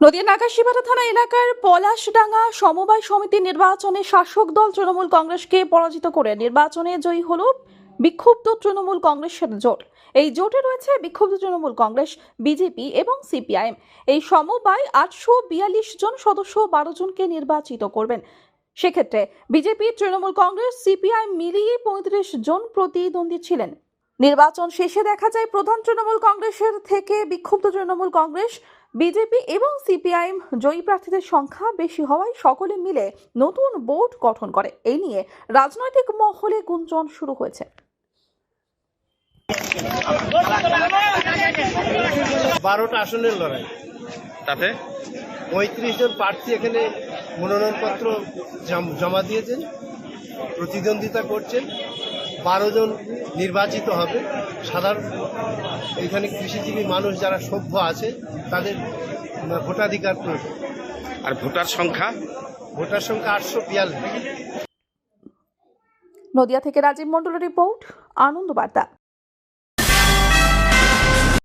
নদীয়া নাগাশিপাড়া থানা এলাকার পলাশডাঙ্গা সমবায় সমিতির নির্বাচনে শাসক দল তৃণমূল কংগ্রেসকে পরাজিত করে নির্বাচনে জয়ী হল বিক্ষুব্ধ তৃণমূল কংগ্রেসের জোট। এই জোটে রয়েছে বিক্ষুব্ধ তৃণমূল কংগ্রেস, বিজেপি এবং সিপিআইএম। এই সমবায় আটশো বিয়াল্লিশ জন সদস্য বারো জনকে নির্বাচিত করবেন। সেক্ষেত্রে বিজেপি, তৃণমূল কংগ্রেস, সিপিআইএম মিলিয়ে পঁয়ত্রিশ জন প্রতিদ্বন্দ্বী ছিলেন। নির্বাচন শেষে দেখা যায় প্রধান তৃণমূল কংগ্রেসের থেকে বিক্ষুব্ধ তৃণমূল কংগ্রেস বিজেপি এবং সিপিআইএম জয়ী প্রার্থীদের সংখ্যা বেশি হওয়ায় সকলে মিলে নতুন বোর্ড গঠন করে। এই নিয়ে রাজনৈতিক মহলে গুঞ্জন শুরু হয়েছে। বারোটা আসনের লড়াই। তাতে? পঁয়ত্রিশ জন প্রার্থী এখানে মনোনয়নপত্র জমা দিয়েছেন প্রতিদ্বন্দ্বিতা করছেন। বারো জন নির্বাচিত হবে। সাধারণ এখানে কৃষিজীবী মানুষ যারা সভ্য আছে তাদের ভোটাধিকার প্রয়োজন। আর ভোটার সংখ্যা? ভোটার সংখ্যা আটশো বিয়াল্লিশ। নদিয়া থেকে রাজীব মণ্ডলের রিপোর্ট আনন্দ বার্তা